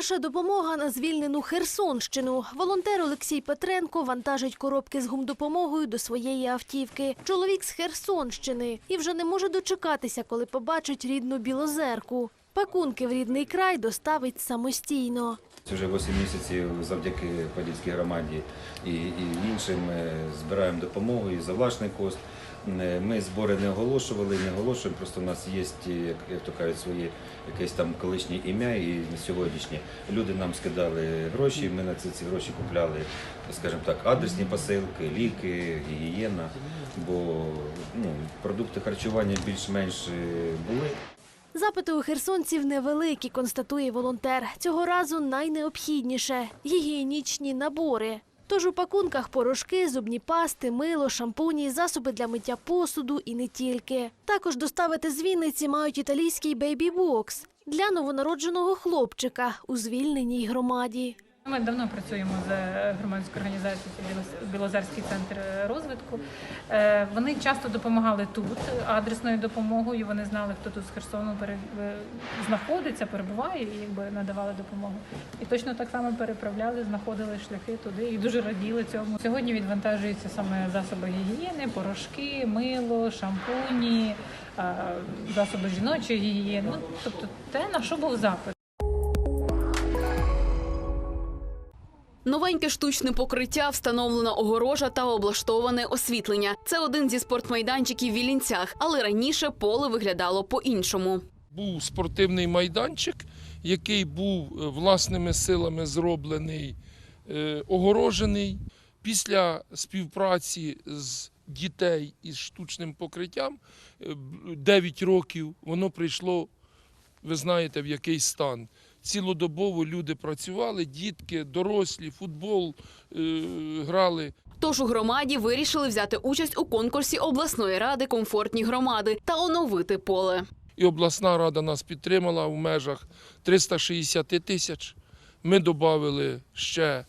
Перша допомога на звільнену Херсонщину. Волонтер Олексій Петренко вантажить коробки з гумдопомогою до своєї автівки. Чоловік з Херсонщини і вже не може дочекатися, коли побачить рідну білозерку. Пакунки в рідний край доставить самостійно. Вже 8 місяців завдяки Подільській громаді і, і іншим е, збираємо допомогу і за власний кошт. Е, Ми збори не оголошували, не оголошуємо, просто у нас є, як, як то кажуть, своє якесь там колишнє ім'я і сьогоднішнє. Люди нам скидали гроші, ми на це ці гроші купляли, скажімо так, адресні посилки, ліки, гігієна, бо ну, продукти харчування більш-менш е, були. Запити у херсонців невеликі, констатує волонтер. Цього разу найнеобхідніше гігієнічні набори. Тож у пакунках порошки, зубні пасти, мило, шампуні, засоби для миття посуду і не тільки. Також доставити з Вінниці мають італійський бейбі-бокс для новонародженого хлопчика у звільненій громаді. Ми давно працюємо з громадською організацією «Білоз- Білозерський центр розвитку. Е, Вони часто допомагали тут адресною допомогою. Вони знали, хто тут з Херсону е, знаходиться, перебуває і якби надавали допомогу. І точно так само переправляли, знаходили шляхи туди і дуже раділи цьому. Сьогодні відвантажуються саме засоби гігієни, порошки, мило, шампуні, е, засоби жіночої гігієни. Ну, тобто те, на що був запит. Новеньке штучне покриття, встановлена огорожа та облаштоване освітлення. Це один зі спортмайданчиків в Вілінцях, але раніше поле виглядало по-іншому. Був спортивний майданчик, який був е, власними силами зроблений, е, огорожений. Після співпраці з дітей із штучним покриттям е, 9 років воно прийшло, ви знаєте, в який стан. Цілодобово люди працювали, дітки, дорослі, футбол е, грали. Тож у громаді вирішили взяти участь у конкурсі обласної ради комфортні громади та оновити поле. І обласна рада нас підтримала в межах 360 тисяч. Ми додали ще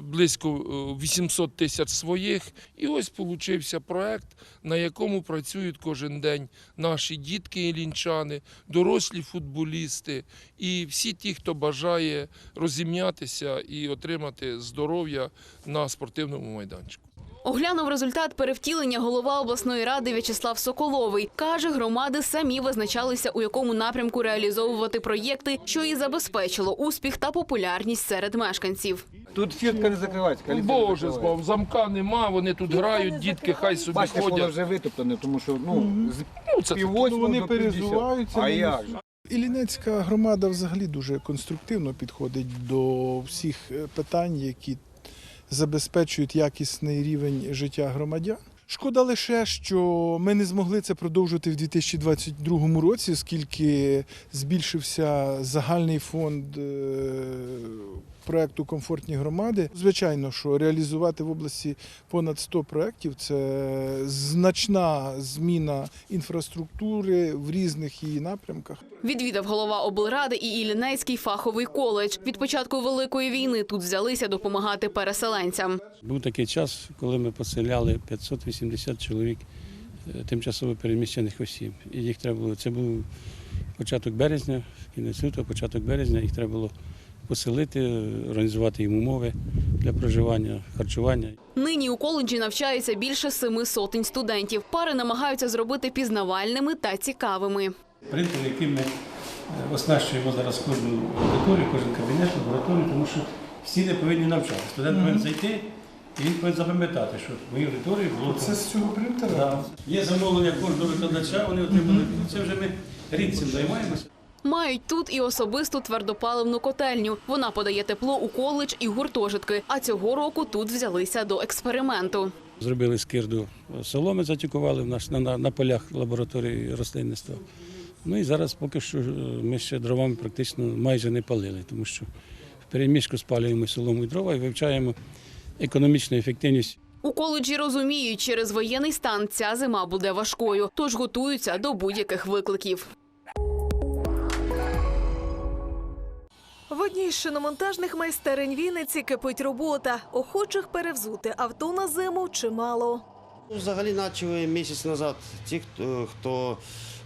близько е, 800 тисяч своїх. І ось получився проект, на якому працюють кожен день наші дітки ілінчани, дорослі футболісти і всі ті, хто бажає розім'ятися і отримати здоров'я на спортивному майданчику. Оглянув результат перевтілення голова обласної ради В'ячеслав Соколовий. Каже, громади самі визначалися, у якому напрямку реалізовувати проєкти, що і забезпечило успіх та популярність серед мешканців. Тут фіртка не закривається. Боже закривається. збав, замка нема, вони тут грають, дітки хай собі Бачите, поле ходять. вже витоптане, тому що ну, з Ну, це піввосьмого Ну, вони до перезуваються, А вони як же? Іллінецька громада взагалі дуже конструктивно підходить до всіх е, питань, які забезпечують якісний рівень життя громадян. Шкода лише, що ми не змогли це продовжити в 2022 році, оскільки збільшився загальний фонд проекту Комфортні громади. Звичайно, що реалізувати в області понад 100 проєктів – це значна зміна інфраструктури в різних її напрямках. Відвідав голова облради і Іллінецький фаховий коледж. Від початку великої війни тут взялися допомагати переселенцям. Був такий час, коли ми поселяли 580 чоловік е, тимчасово переміщених осіб. І їх треба було. Це був початок березня, кінець лютого, початок березня. Їх треба було поселити, організувати їм умови для проживання, харчування. Нині у коледжі навчаються більше семи сотень студентів. Пари намагаються зробити пізнавальними та цікавими. Принцип, яким ми е, оснащуємо зараз кожну аудиторію, кожен кабінет, лабораторію, тому що всі не повинні навчати. Студент повинен зайти і він повинен запам'ятати, що в моїй аудиторії було Це з цього принтера. Да. Є замовлення кожного викладача, вони отримали. Це вже ми рік цим займаємося. Мають тут і особисту твердопаливну котельню. Вона подає тепло у коледж і гуртожитки. А цього року тут взялися до експерименту. Зробили скирду соломи, затікували в нас на, на, на полях лабораторії рослинництва. Ну і зараз поки що е, ми ще дровами практично майже не палили, тому що в переміжку спалюємо солому і дрова і вивчаємо економічну ефективність У коледжі розуміють, через воєнний стан ця зима буде важкою, тож готуються до будь-яких викликів. В одній з шиномонтажних майстерень Вінниці кипить робота. Охочих перевзути авто на зиму чимало. Ну, Взагалі почали місяць назад ті, хто,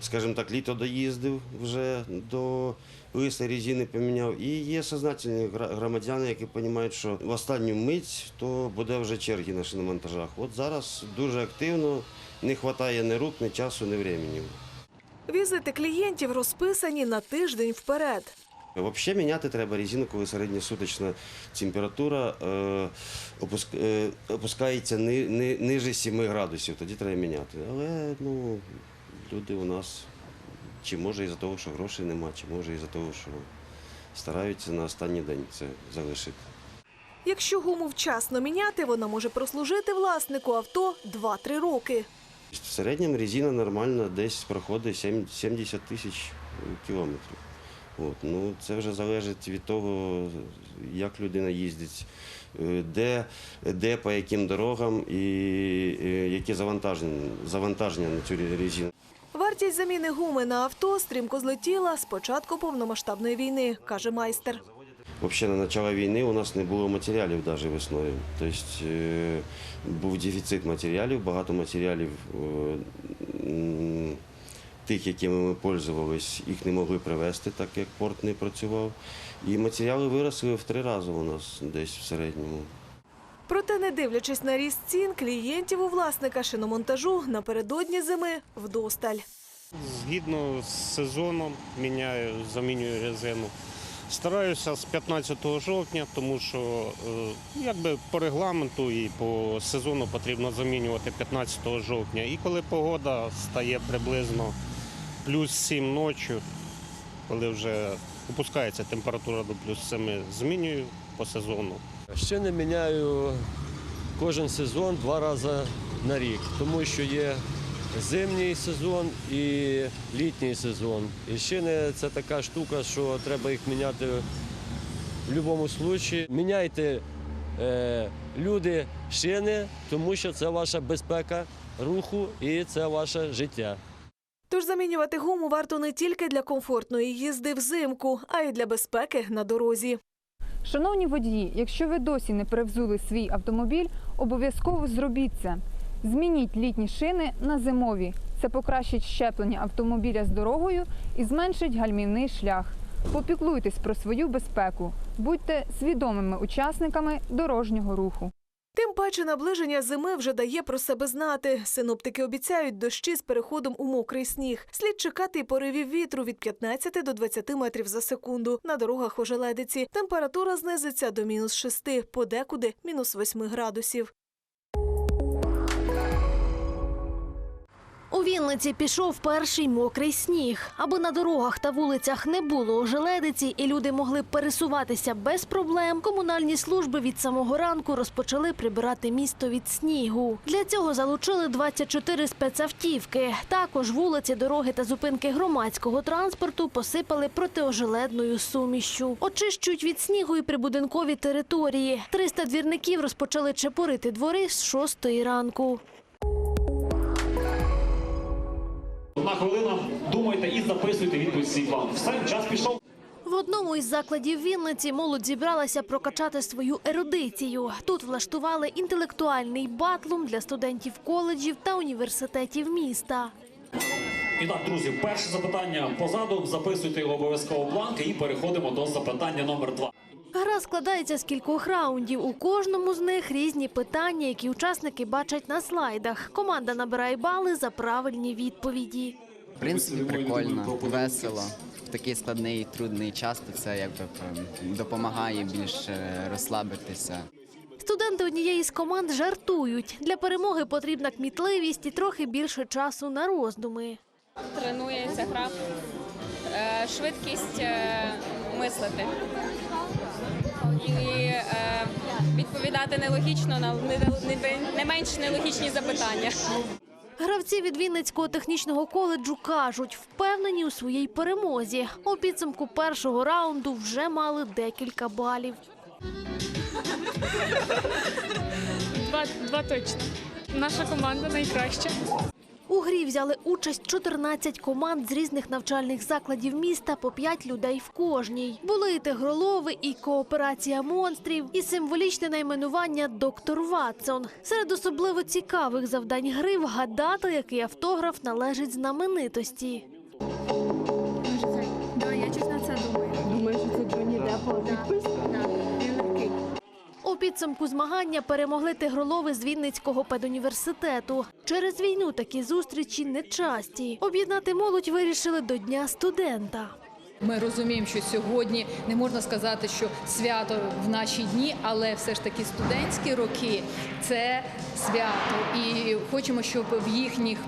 скажімо так, літо доїздив вже до лист резини поміняв. І є сознательні громадяни, які розуміють, що в останню мить то буде вже черги на шиномонтажах. От зараз дуже активно, не вистачає ні рук, ні часу, ні времени. Візити клієнтів розписані на тиждень вперед. Взагалі міняти треба резину, коли середньосуточна температура е, е, опускається ни, ни, ниже 7 градусів, тоді треба міняти. Але ну, люди у нас чи може із-за того, що грошей нема, чи може із-за того, що стараються на останній день це залишити. Якщо гуму вчасно міняти, вона може прослужити власнику авто 2-3 роки. В середньому резина нормально десь проходить сем- 70 тисяч кілометрів. От, ну, це вже залежить від того, як людина їздить, е, де, де по яким дорогам і е, які завантаження, завантаження на цю резину. Вартість заміни гуми на авто стрімко злетіла з початку повномасштабної війни, каже майстер. Взагалі, на початку війни у нас не було матеріалів навіть весною. Тобто е, був дефіцит матеріалів, багато матеріалів тих, якими ми пользувались, їх не могли привезти, так як порт не працював. І матеріали виросли в три рази у нас десь в середньому. Проте, не дивлячись на ріст цін, клієнтів у власника шиномонтажу напередодні зими вдосталь. Згідно з сезоном міняю, замінюю резину. Стараюся з 15 жовтня, тому що е, якби по регламенту і по сезону потрібно замінювати 15 жовтня. І коли погода стає приблизно плюс 7 ночі, коли вже опускається температура до плюс 7, змінюю по сезону. Ще не міняю кожен сезон два рази на рік, тому що є зимній сезон і літній сезон. І шини це така штука, що треба їх міняти в будь-якому випадку. Міняйте е, люди шини, тому що це ваша безпека руху і це ваше життя. Тож замінювати гуму варто не тільки для комфортної їзди взимку, а й для безпеки на дорозі. Шановні водії, якщо ви досі не перевзули свій автомобіль, обов'язково зробіть це. Змініть літні шини на зимові. Це покращить щеплення автомобіля з дорогою і зменшить гальмівний шлях. Попіклуйтесь про свою безпеку, будьте свідомими учасниками дорожнього руху. Тим паче наближення зими вже дає про себе знати. Синоптики обіцяють дощі з переходом у мокрий сніг. Слід чекати і поривів вітру від 15 до 20 метрів за секунду. На дорогах ожеледиці температура знизиться до мінус 6, подекуди мінус 8 градусів. У Вінниці пішов перший мокрий сніг. Аби на дорогах та вулицях не було ожеледиці і люди могли пересуватися без проблем, комунальні служби від самого ранку розпочали прибирати місто від снігу. Для цього залучили 24 спецавтівки. Також вулиці, дороги та зупинки громадського транспорту посипали протиожеледною сумішчю. Очищують від снігу і прибудинкові території. 300 двірників розпочали чепурити двори з 6 ранку. Одна хвилина, думайте і записуйте відповідь свій план. Все, час пішов. В одному із закладів Вінниці молодь зібралася прокачати свою ерудицію. Тут влаштували інтелектуальний батлум для студентів коледжів та університетів міста. І так, друзі, перше запитання позаду. Записуйте його обов'язково бланки і переходимо до запитання номер два. Гра складається з кількох раундів. У кожному з них різні питання, які учасники бачать на слайдах. Команда набирає бали за правильні відповіді. В принципі, прикольно, весело. В такий складний і трудний час, то це якби допомагає більше розслабитися. Студенти однієї з команд жартують. Для перемоги потрібна кмітливість і трохи більше часу на роздуми. Тренується гра, е, швидкість е, мислити і е, відповідати нелогічно на не, менш нелогічні запитання. Гравці від Вінницького технічного коледжу кажуть, впевнені у своїй перемозі. У підсумку першого раунду вже мали декілька балів. Два, два точно. Наша команда найкраща. У грі взяли участь 14 команд з різних навчальних закладів міста по 5 людей в кожній. Були і тигролови, і кооперація монстрів, і символічне найменування доктор Ватсон. Серед особливо цікавих завдань гри вгадати, який автограф належить знаменитості. Да, я чесно це думаю. У підсумку змагання перемогли тигролови з Вінницького педуніверситету. Через війну такі зустрічі нечасті. Об'єднати молодь вирішили до Дня студента. Ми розуміємо, що сьогодні не можна сказати, що свято в наші дні, але все ж таки студентські роки це свято. І хочемо, щоб в їхніх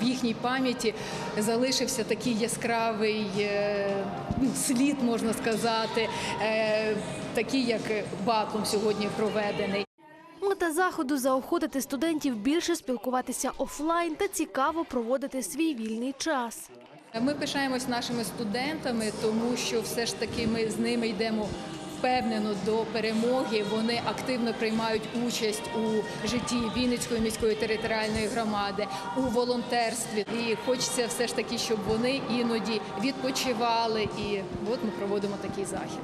в їхній пам'яті залишився такий яскравий е, ну, слід, можна сказати, е, такий, як батлом сьогодні проведений. Мета заходу заохотити студентів більше спілкуватися офлайн та цікаво проводити свій вільний час. Ми пишаємось нашими студентами, тому що все ж таки ми з ними йдемо впевнено до перемоги. Вони активно приймають участь у житті Вінницької міської територіальної громади, у волонтерстві. І хочеться все ж таки, щоб вони іноді відпочивали. І от ми проводимо такий захід.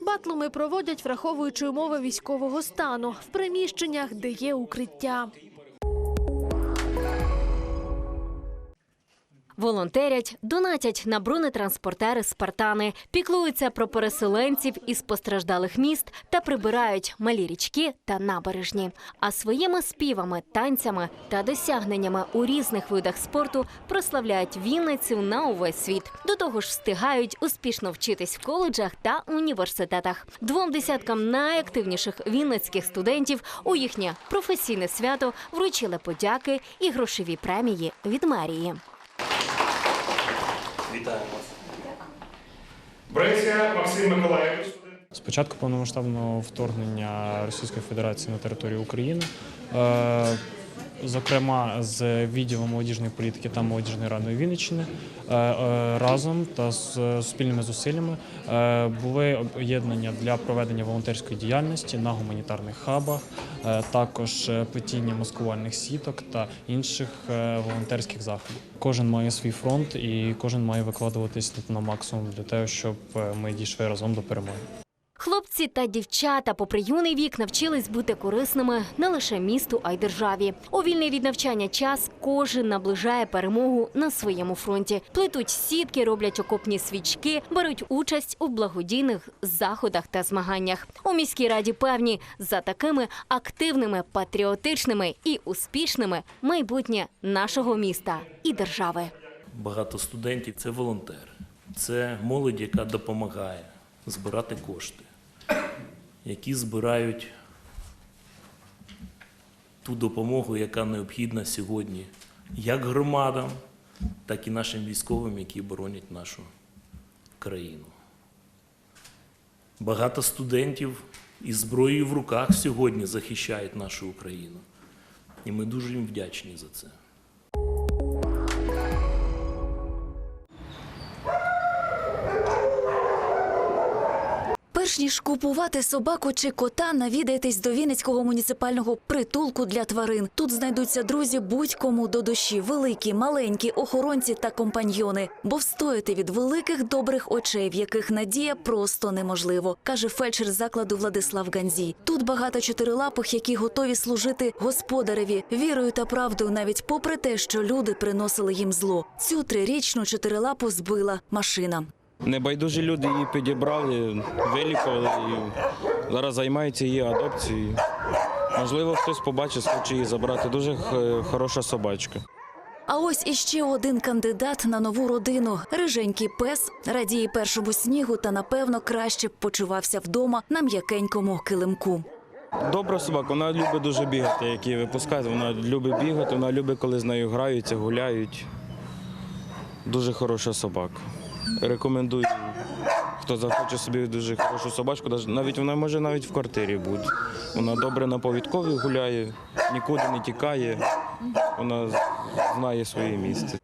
Батлуми проводять, враховуючи умови військового стану в приміщеннях, де є укриття. Волонтерять, донатять на бронетранспортери Спартани, піклуються про переселенців із постраждалих міст та прибирають малі річки та набережні. А своїми співами, танцями та досягненнями у різних видах спорту прославляють Вінницю на увесь світ. До того ж, встигають успішно вчитись в коледжах та університетах. Двом десяткам найактивніших вінницьких студентів у їхнє професійне свято вручили подяки і грошові премії від мерії. Вітаємо вас. Бреся Максим Миколаєвич. Спочатку початку повномасштабного вторгнення Російської Федерації на територію України, е, зокрема з відділом молодіжної політики та молодіжної ради Вінниччини, е, е, разом та з спільними зусиллями е, були об'єднання для проведення волонтерської діяльності на гуманітарних хабах, також плетіння маскувальних сіток та інших волонтерських заходів. Кожен має свій фронт і кожен має викладуватись на максимум для того, щоб ми дійшли разом до перемоги. Хлопці та дівчата, попри юний вік, навчились бути корисними не лише місту, а й державі. У вільний від навчання час кожен наближає перемогу на своєму фронті. Плетуть сітки, роблять окопні свічки, беруть участь у благодійних заходах та змаганнях. У міській раді певні за такими активними, патріотичними і успішними майбутнє нашого міста і держави. Багато студентів це волонтери, це молодь, яка допомагає збирати кошти, які збирають ту допомогу, яка необхідна сьогодні як громадам, так і нашим військовим, які боронять нашу країну. Багато студентів із зброєю в руках сьогодні захищають нашу Україну. І ми дуже їм вдячні за це. Ніж купувати собаку чи кота, навідайтесь до Вінницького муніципального притулку для тварин. Тут знайдуться друзі будь-кому до душі, великі, маленькі, охоронці та компаньйони. Бо встояти від великих добрих очей, в яких надія просто неможливо, каже фельдшер закладу Владислав Ганзій. Тут багато чотирилапих, які готові служити господареві, вірою та правдою, навіть попри те, що люди приносили їм зло. Цю трирічну чотирилапу збила машина. Небайдужі люди її підібрали, вилікували і зараз займаються її адопцією. Можливо, хтось побачить, схоче її забрати. Дуже хороша собачка. А ось іще один кандидат на нову родину. Риженький пес радіє першому снігу та напевно краще б почувався вдома на м'якенькому килимку. Добра собака, вона любить дуже бігати, як її випускають. Вона любить бігати, вона любить, коли з нею граються, гуляють. Дуже хороша собака. Рекомендую, хто захоче собі дуже хорошу собачку, навіть- навіть вона може навіть в квартирі бути. Вона добре на повідкові гуляє, нікуди не тікає, вона знає своє місце.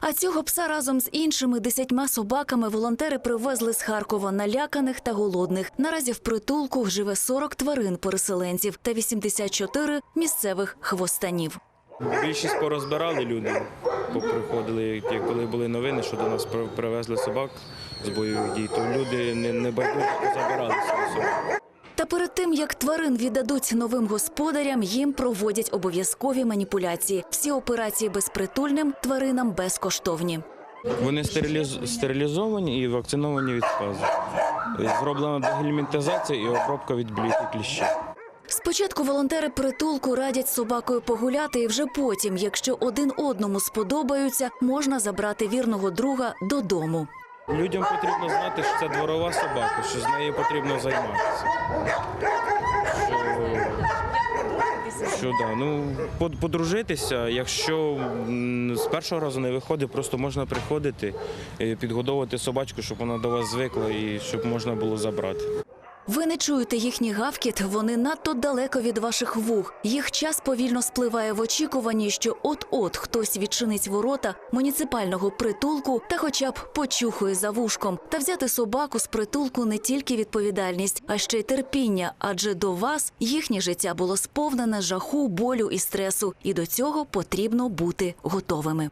А цього пса разом з іншими десятьма собаками волонтери привезли з Харкова наляканих та голодних. Наразі в притулку живе 40 тварин-переселенців та 84 місцевих хвостанів. Більшість порозбирали люди, поприходили, коли були новини, що до нас привезли собак з бойових дій, то люди не, не байдуже забирали собі собак. Та перед тим як тварин віддадуть новим господарям, їм проводять обов'язкові маніпуляції. Всі операції безпритульним тваринам безкоштовні. Вони стериліз- стерилізовані і вакциновані від сказу. Зроблена дегельмінтизація і обробка від бліки кліщів. Спочатку волонтери притулку радять собакою погуляти, і вже потім, якщо один одному сподобаються, можна забрати вірного друга додому. Людям потрібно знати, що це дворова собака, що з нею потрібно займатися. Що, що да, ну, подружитися, якщо з першого разу не виходить, просто можна приходити, підгодовувати собачку, щоб вона до вас звикла і щоб можна було забрати. Ви не чуєте їхній гавкіт, вони надто далеко від ваших вух. Їх час повільно спливає в очікуванні, що от-от хтось відчинить ворота муніципального притулку та хоча б почухує за вушком. Та взяти собаку з притулку не тільки відповідальність, а ще й терпіння, адже до вас їхнє життя було сповнене жаху, болю і стресу, і до цього потрібно бути готовими.